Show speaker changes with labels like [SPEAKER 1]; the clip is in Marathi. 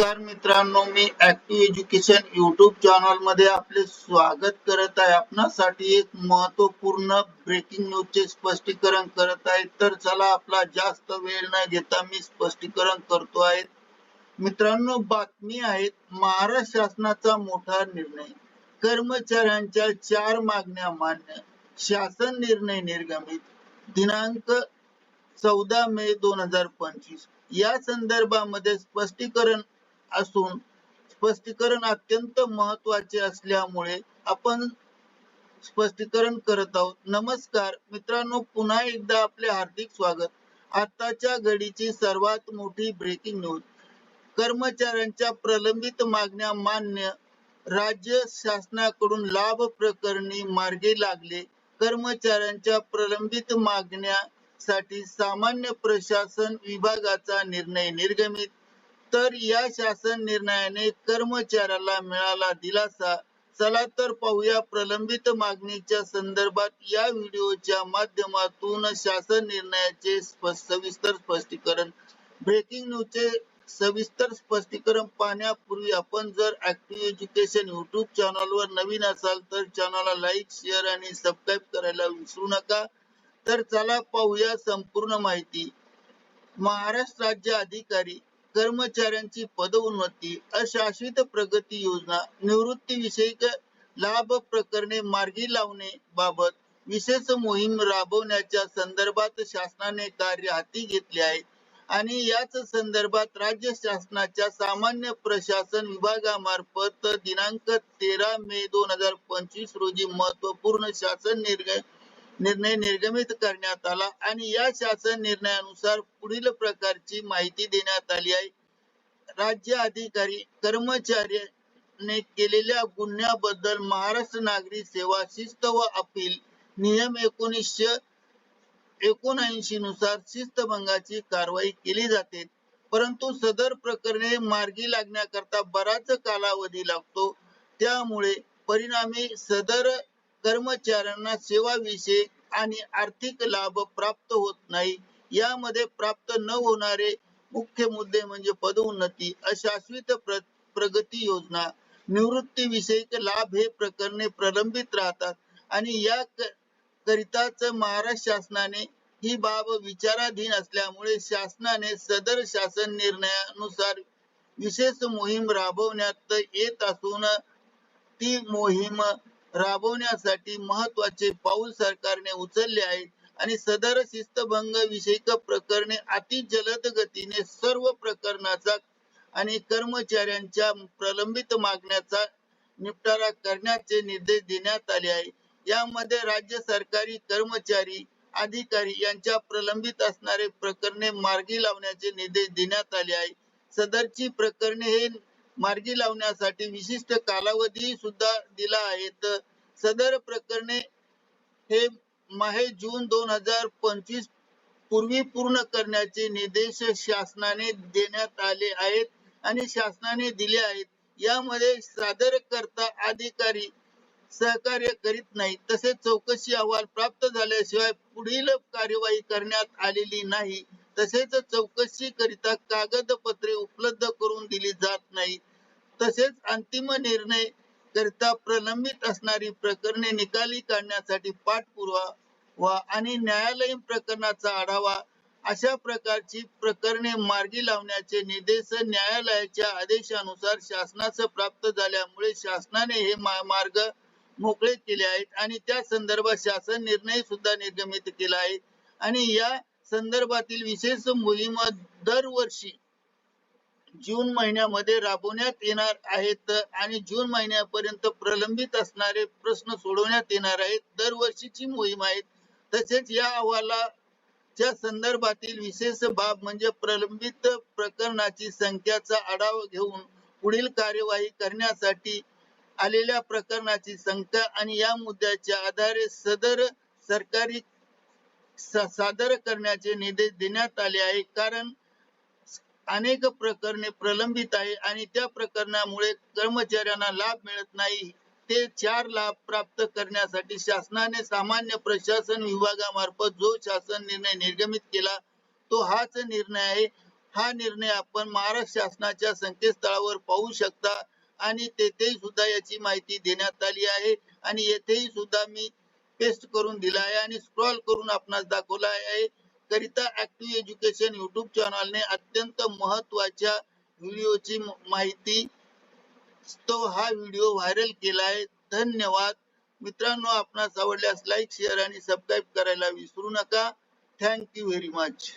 [SPEAKER 1] नमस्कार मित्रांनो मी ऍक्टिव्ह एज्युकेशन युट्यूब चॅनलमध्ये आपले स्वागत करत आहे. आपणासाठी एक महत्त्वपूर्ण ब्रेकिंग न्यूज चे स्पष्टीकरण करत आहे. तर चला आपला जास्त वेळ न घेता मी स्पष्टीकरण करतो आहे. मित्रांनो बातमी आहेत महाराष्ट्र शासनाचा मोठा निर्णय. कर्मचाऱ्यांच्या चार मागण्या मान्य. शासन निर्णय निर्गमित. दिनांक चौदा मे दोन हजार पंचवीस. या संदर्भामध्ये स्पष्टीकरण असून स्पष्टीकरण अत्यंत महत्त्वाचे असल्यामुळे आपण स्पष्टीकरण करत आहोत. नमस्कार. मित्रांनो पुन्हा एकदा आपले हार्दिक स्वागत. आताच्या घडीची सर्वात मोठी ब्रेकिंग न्यूज कर्मचाऱ्यांच्या प्रलंबित मागण्या मान्य राज्य शासनाकडून लाभ प्रकरणी मार्गे लागले. कर्मचाऱ्यांच्या प्रलंबित मागण्यासाठी सामान्य प्रशासन विभागाचा निर्णय निर्गमित. तर या शासन निर्णयाने कर्मचाऱ्याला मिळाला दिलासा. चला तर पाहूया प्रलंबित मागणीच्या संदर्भात या व्हिडिओच्या माध्यमातून शासन निर्णयाचे सविस्तर स्पष्टीकरण. ब्रेकिंग न्यूजचे सविस्तर स्पष्टीकरण पाहण्यापूर्वी आपण जर ऍक्टिव्ह एज्युकेशन युट्यूब चॅनलवर नवीन असाल तर चॅनलला लाईक शेअर आणि सबस्क्राईब करायला विसरू नका. तर चला पाहूया संपूर्ण माहिती. महाराष्ट्र राज्य अधिकारी कर्मचाऱ्यांची पदोन्नती अशाश्वित प्रगती योजना निवृत्ती विषयक लाभ प्रकरणे मार्गी लावणे बाबत विशेष मोहीम राबवण्याच्या संदर्भात शासनाने कार्य हाती घेतले आहे आणि याच संदर्भात राज्य शासनाच्या सामान्य प्रशासन विभागामार्फत दिनांक तेरा मे दोन हजार पंचवीस रोजी महत्त्वपूर्ण शासन निर्णय निर्णय निर्गमित करण्यात आला आणि या शासन निर्णयानुसार पुढील प्रकारची माहिती देण्यात आली आहे. राज्य अधिकारी कर्मचारी ने केलेल्या गुन्ह्याबद्दल महाराष्ट्र नागरी सेवा शिस्त व अपील नियम एकोणीसशे एकोणऐंशी नुसार शिस्तभंगाची कारवाई केली जाते. परंतु सदर प्रकरणे मार्गी लागण्याकरता बराच कालावधी लागतो. त्यामुळे परिणामी सदर कर्मचाऱ्यांना सेवा विषयक आणि आर्थिक लाभ प्राप्त होत नाही. यामध्ये प्राप्त न होणारे मुख्य मुद्दे म्हणजे पदोन्नती अशाश्वित प्र, प्रगती योजना निवृत्ती विषयक लाभ हे प्रकरणे प्रलंबित राहतात आणि या करिताच महाराष्ट्र शासनाने ही बाब विचाराधीन असल्यामुळे शासनाने सदर शासन निर्णयानुसार विशेष मोहीम राबवण्यात येत असून ती मोहीम राबवण्यासाठी महत्त्वाचे पाऊल सरकारने उचलले आहे आणि सदर शिस्तभंग विषयक प्रकरणे अति जलद गतीने सर्व प्रकरणाचा आणि कर्मचाऱ्यांच्या प्रलंबित मागण्याचा निपटारा करण्याचे निर्देश देण्यात आले आहे. यामध्ये राज्य सरकारी कर्मचारी अधिकारी यांच्या प्रलंबित असणारे प्रकरणे मार्गी लावण्याचे निर्देश देण्यात आले आहे. सदरची प्रकरणे हे मार्गी लावण्यासाठी विशिष्ट कालावधी सुद्धा दिला आहे. तर सदर प्रकरणे हे माहे जून दोन हजार पंचवीस पूर्वी पूर्ण करण्याचे निर्देश शासनाने देण्यात आले आहेत आणि शासनाने दिले आहेत. यामध्ये सादरकर्ता अधिकारी सहकार्य करीत नाही तसेच चौकशी अहवाल प्राप्त झाल्याशिवाय पुढील कार्यवाही करण्यात आलेली नाही. तसेच चौकशी करिता कागदपत्रे उपलब्ध करून दिली जात तसेच अंतिम निर्णय करता प्रलंबित असणारी प्रकरणे निकाली काढण्यासाठी पाठपुरावा व आणि न्यायालयीन प्रकरणाचा आढावा अशा प्रकारची प्रकरणे मार्गी लावण्याचे निर्देश न्यायालयाच्या आदेशानुसार शासनास प्राप्त झाल्यामुळे शासनाने हे मार्ग मोकळे केले आहेत आणि त्या संदर्भात शासन निर्णय सुद्धा निर्गमित केला आहे. आणि या संदर्भातील विशेष मोहीम दरवर्षी जून महिन्यामध्ये राबवण्यात येणार आहेत आणि जून महिन्यापर्यंत प्रलंबित असणारे प्रश्न सोडवण्यात येणार आहेत. दरवर्षीची मोहीम आहे. तसेच या अहवालाच्या संदर्भातील विशेष बाब म्हणजे प्रलंबित प्रकरणाची संख्याचा आढावा घेऊन पुढील कार्यवाही करण्यासाठी आलेल्या प्रकरणाची संख्या आणि या मुद्द्याच्या आधारे सदर सरकारी सादर करण्याचे निर्देश देण्यात आले आहे कारण अनेक प्रकरणे प्रलंबित आहे आणि त्या प्रकरणामुळे कर्मचाऱ्यांना लाभ मिळत नाही. ते चार लाभ प्राप्त करण्यासाठी शासनाने सामान्य प्रशासन विभागामार्फत जो शासन निर्णय निर्गमित केला तो हाच निर्णय आहे. हा निर्णय आपण महाराष्ट्र शासनाच्या संकेतस्थळावर पाहू शकता आणि तेथेही सुद्धा याची माहिती देण्यात आली आहे. आणि येथेही सुद्धा मी पेस्ट करून दिला आहे आणि स्क्रॉल करून आपणास दाखवला आहे. करिता ऍक्टिव्ह एज्युकेशन युट्यूब चॅनलने अत्यंत महत्त्वाच्या व्हिडिओची माहिती तो हा व्हिडिओ व्हायरल केला आहे धन्यवाद. मित्रांनो आपणास आवडल्यास लाईक शेअर आणि सबस्क्राईब करायला विसरू नका. Thank you very much